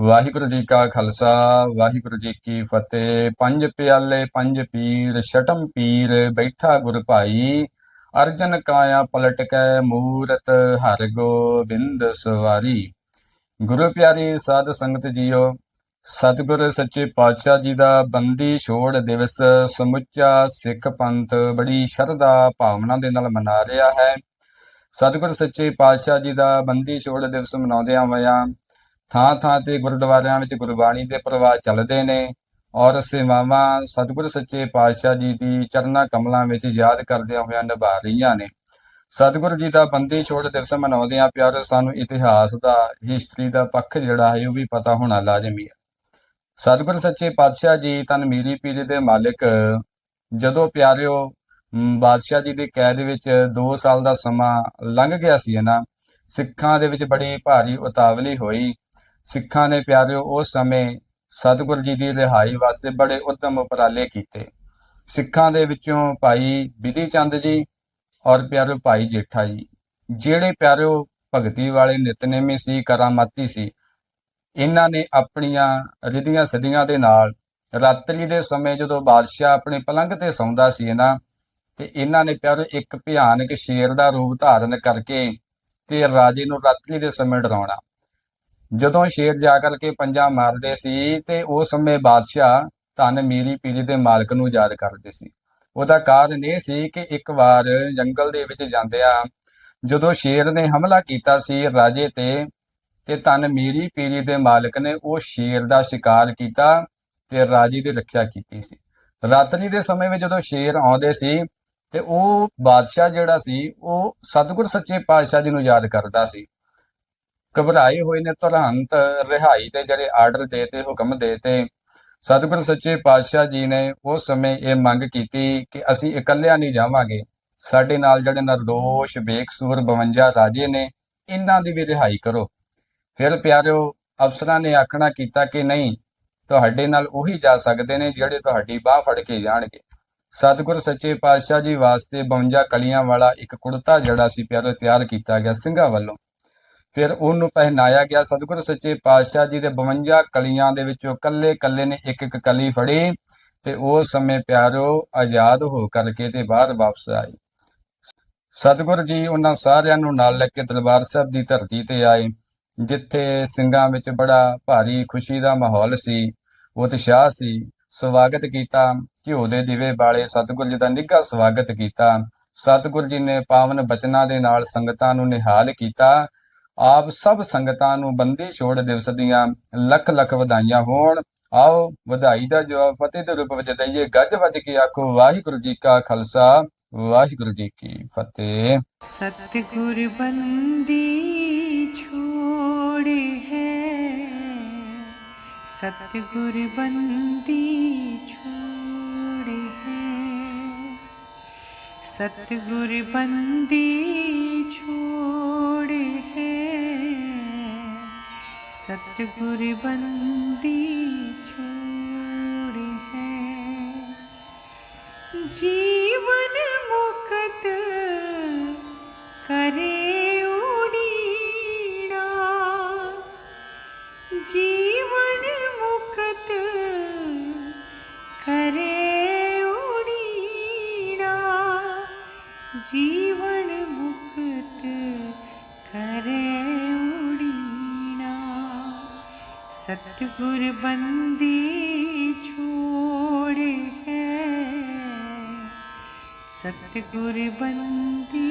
ਵਾਹਿਗੁਰੂ ਜੀ ਕਾ ਖਾਲਸਾ, ਵਾਹਿਗੁਰੂ ਜੀ ਕੀ ਫਤਿਹ। ਪੰਜ ਪਿਆਲੇ, ਪੰਜ ਪੀਰ, ਛਟਮ ਪੀਰ, ਬੈਠਾ ਗੁਰ ਭਾਈ। ਅਰਜਨ ਕਾਇਆ ਪਲਟ ਕੈ ਮੂਰਤ, ਹਰਿ ਗੋਬਿੰਦ ਸਵਾਰੀ। ਗੁਰੂ ਪਿਆਰੀ ਸਾਧ ਸੰਗਤ ਜੀਓ, ਸਤਿਗੁਰ ਸੱਚੇ ਪਾਤਸ਼ਾਹ ਜੀ ਦਾ ਬੰਦੀ ਛੋੜ ਦਿਵਸ, ਸਮੁੱਚਾ ਸਿੱਖ ਪੰਥ ਬੜੀ ਸ਼ਰਧਾ ਭਾਵਨਾ ਦੇ ਨਾਲ ਮਨਾ ਰਿਹਾ ਹੈ। ਸਤਿਗੁਰ ਸੱਚੇ ਪਾਤਸ਼ਾਹ ਜੀ ਦਾ ਬੰਦੀ ਛੋੜ ਦਿਵਸ ਮਨਾਉਂਦਿਆਂ ਹੋਇਆਂ ਥਾਂ ਥਾਂ ਤੇ ਗੁਰਦੁਆਰਿਆਂ ਵਿੱਚ ਗੁਰਬਾਣੀ ਦੇ ਪ੍ਰਵਾਹ ਚੱਲਦੇ ਨੇ ਔਰ ਸੇਵਾਵਾਂ ਸਤਿਗੁਰ ਸੱਚੇ ਪਾਤਸ਼ਾਹ ਜੀ ਦੀ ਚਰਨਾਂ ਕਮਲਾਂ ਵਿੱਚ ਯਾਦ ਕਰਦਿਆਂ ਹੋਇਆਂ ਨਿਭਾ ਰਹੀਆਂ ਨੇ। ਸਤਿਗੁਰ ਜੀ ਦਾ ਬੰਦੀ ਛੋੜ ਦਿਵਸ ਮਨਾਉਂਦਿਆਂ ਪਿਆਰੇ ਸਾਨੂੰ ਇਤਿਹਾਸ ਦਾ ਹਿਸਟਰੀ ਦਾ ਪੱਖ ਜਿਹੜਾ ਹੈ ਉਹ ਵੀ ਪਤਾ ਹੋਣਾ ਲਾਜ਼ਮੀ ਹੈ। ਸਤਿਗੁਰ ਸੱਚੇ ਪਾਤਸ਼ਾਹ ਜੀ ਤਨ ਮੀਰੀ ਪੀਰੀ ਦੇ ਮਾਲਕ, ਜਦੋਂ ਪਿਆਰਿਓ ਬਾਦਸ਼ਾਹ ਜੀ ਦੀ ਕੈਦ ਵਿੱਚ 2 ਸਾਲ ਦਾ ਸਮਾਂ ਲੰਘ ਗਿਆ ਸੀ ਨਾ, ਸਿੱਖਾਂ ਦੇ ਵਿੱਚ ਬੜੀ ਭਾਰੀ ਉਤਾਵਲੀ ਹੋਈ। ਸਿੱਖਾਂ ਨੇ ਪਿਆਰਿਓ ਉਸ ਸਮੇਂ ਸਤਿਗੁਰ ਜੀ ਦੀ ਰਿਹਾਈ ਵਾਸਤੇ ਬੜੇ ਉਦਮ ਉਪਰਾਲੇ ਕੀਤੇ। ਸਿੱਖਾਂ ਦੇ ਵਿੱਚੋਂ ਭਾਈ ਵਿਧੀ ਚੰਦ ਜੀ ਔਰ ਪਿਆਰਿਓ ਭਾਈ ਜੇਠਾ ਜੀ, ਜਿਹੜੇ ਪਿਆਰਿਓ ਭਗਤੀ ਵਾਲੇ ਨਿਤਨੇਮੀ ਸੀ, ਕਰਾਮਾਤੀ ਸੀ, ਇਹਨਾਂ ਨੇ ਆਪਣੀਆਂ ਰਿਧੀਆਂ ਸਦੀਆਂ ਦੇ ਨਾਲ ਰਾਤਰੀ ਦੇ ਸਮੇਂ ਜਦੋਂ ਬਾਦਸ਼ਾਹ ਆਪਣੇ ਪਲੰਘ ਤੇ ਸੌਂਦਾ ਸੀ ਨਾ, ਤੇ ਇਹਨਾਂ ਨੇ ਪਿਆਰਿਓ ਇੱਕ ਭਿਆਨਕ ਸ਼ੇਰ ਦਾ ਰੂਪ ਧਾਰਨ ਕਰਕੇ ਤੇ ਰਾਜੇ ਨੂੰ ਰਾਤਰੀ ਦੇ ਸਮੇਂ ਡਰਾਉਣਾ। ਜਦੋਂ ਸ਼ੇਰ ਜਾ ਕਰਕੇ ਪੰਜਾ ਮਾਰਦੇ ਸੀ ਤੇ ਉਸ ਸਮੇਂ ਬਾਦਸ਼ਾਹ ਧਨ ਮੀਰੀ ਪੀਰੀ ਦੇ ਮਾਲਕ ਨੂੰ ਯਾਦ ਕਰਦੇ ਸੀ। ਉਹਦਾ ਕਾਰਨ ਇਹ ਸੀ ਕਿ ਇੱਕ ਵਾਰ ਜੰਗਲ ਦੇ ਵਿੱਚ ਜਾਂਦਿਆਂ ਜਦੋਂ ਸ਼ੇਰ ਨੇ ਹਮਲਾ ਕੀਤਾ ਸੀ ਰਾਜੇ ਤੇ ਤੇ ਧਨ ਮੀਰੀ ਪੀਰੀ ਦੇ ਮਾਲਕ ਨੇ ਉਹ ਸ਼ੇਰ ਦਾ ਸ਼ਿਕਾਰ ਕੀਤਾ ਤੇ ਰਾਜੇ ਦੀ ਰੱਖਿਆ ਕੀਤੀ ਸੀ। ਰਾਤਰੀ ਦੇ ਸਮੇਂ ਵਿੱਚ ਜਦੋਂ ਸ਼ੇਰ ਆਉਂਦੇ ਸੀ ਤੇ ਉਹ ਬਾਦਸ਼ਾਹ ਜਿਹੜਾ ਸੀ, ਉਹ ਸਤਿਗੁਰ ਸੱਚੇ ਪਾਤਸ਼ਾਹ ਜੀ ਨੂੰ ਯਾਦ ਕਰਦਾ ਸੀ। ਘਬਰਾਏ ਹੋਏ ਨੇ ਤੁਰੰਤ, ਰਿਹਾਈ 'ਤੇ ਜਿਹੜੇ ਆਰਡਰ ਦੇਤੇ, ਹੁਕਮ ਦੇਤੇ। ਸਤਿਗੁਰ ਸੱਚੇ ਪਾਤਸ਼ਾਹ ਜੀ ਨੇ ਉਸ ਸਮੇਂ ਇਹ ਮੰਗ ਕੀਤੀ ਕਿ ਅਸੀਂ ਇਕੱਲਿਆਂ ਨਹੀਂ ਜਾਵਾਂਗੇ। ਸਾਡੇ ਨਾਲ ਜਿਹੜੇ ਨਿਰਦੋਸ਼, ਬੇਕਸੂਰ 52 ਰਾਜੇ ਨੇ, ਇਹਨਾਂ ਦੀ ਵੀ ਰਿਹਾਈ ਕਰੋ। ਫਿਰ ਪਿਆਰਿਓ, ਅਫਸਰਾਂ ਨੇ ਆਖਣਾ ਕੀਤਾ ਕਿ ਨਹੀਂ, ਤੁਹਾਡੇ ਨਾਲ ਉਹੀ ਜਾ ਸਕਦੇ ਨੇ ਜਿਹੜੇ ਤੁਹਾਡੀ ਬਾਹ ਫੜ ਕੇ ਜਾਣਗੇ। ਸਤਿਗੁਰ ਸੱਚੇ ਪਾਤਸ਼ਾਹ ਜੀ ਵਾਸਤੇ 52 ਕਲੀਆਂ ਵਾਲਾ ਇੱਕ ਕੁੜਤਾ ਜਿਹੜਾ ਸੀ ਪਿਆਰਿਓ ਤਿਆਰ ਕੀਤਾ ਗਿਆ ਸਿੰਘਾਂ ਵੱਲੋਂ। ਫਿਰ ਉਹਨੂੰ ਪਹਿਨਾਇਆ ਗਿਆ ਸਤਿਗੁਰ ਸੱਚੇ ਪਾਤਸ਼ਾਹ ਜੀ ਦੇ 52 ਕਲੀਆਂ ਦੇ ਵਿੱਚੋਂ ਕੱਲੇ ਕੱਲੇ ਨੇ ਇੱਕ ਇੱਕ ਕਲੀ ਫੜੀ ਤੇ ਉਸ ਸਮੇਂ ਪਿਆਰੋ ਆਜ਼ਾਦ ਹੋ ਕਰਕੇ ਤੇ ਬਾਹਰ ਵਾਪਸ ਆਏ ਸਤਿਗੁਰ ਜੀ ਉਹਨਾਂ ਸਾਰਿਆਂ ਨੂੰ ਨਾਲ ਲੈ ਕੇ ਦਰਬਾਰ ਸਾਹਿਬ ਦੀ ਧਰਤੀ ਤੇ ਆਏ, ਜਿੱਥੇ ਸਿੰਘਾਂ ਵਿੱਚ ਬੜਾ ਭਾਰੀ ਖੁਸ਼ੀ ਦਾ ਮਾਹੌਲ ਸੀ, ਉਤਸ਼ਾਹ ਸੀ, ਸਵਾਗਤ ਕੀਤਾ, ਘਿਓ ਦੇ ਦਿਵੇ ਬਾਲੇ ਸਤਿਗੁਰ ਜੀ ਦਾ ਨਿੱਘਾ ਸਵਾਗਤ ਕੀਤਾ। ਸਤਿਗੁਰ ਜੀ ਨੇ ਪਾਵਨ ਬਚਨਾਂ ਦੇ ਨਾਲ ਸੰਗਤਾਂ ਨੂੰ ਨਿਹਾਲ ਕੀਤਾ ਆਪ ਸਭ ਸੰਗਤਾਂ ਨੂੰ ਬੰਦੀ ਛੋੜ ਦਿਵਸ ਦੀਆਂ ਲੱਖ ਲੱਖ ਵਧਾਈਆਂ ਹੋਣ। ਆਓ ਵਧਾਈ ਦਾ ਜਵਾਬ ਫਤਿਹ ਦੇ ਰੂਪ ਵਿੱਚ ਦਈਏ। ਗੱਜ ਵੱਜ ਕੇ ਆਖੋ, ਵਾਹਿਗੁਰੂ ਜੀ ਕਾ ਖਾਲਸਾ, ਵਾਹਿਗੁਰੂ ਜੀ ਕੀ ਫਤਿਹ। ਸਤਿਗੁਰ ਬੰਦੀ ਛੋੜੇ ਹੈ। ਸਤਿਗੁਰ ਬੰਦੀ ਛੋੜੇ ਹੈ। सतगुर बंदी छोड़े। है सतगुर बंदी छोड़े है जीवन मुक्त करे उड़ीना जीवन जीवन मुक्त करे उड़ीना सतगुर बंदी छोड़े है सतगुर बंदी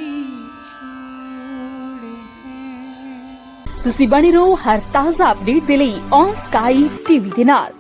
छोड़े है ਤੁਸੀਂ ਬਣੇ ਰਹੋ ਹਰ ਤਾਜ਼ਾ ਅਪਡੇਟ ਦੇ ਲਈ ਔਨ ਸਕਾਈ ਟੀਵੀ ਦੇ ਨਾਲ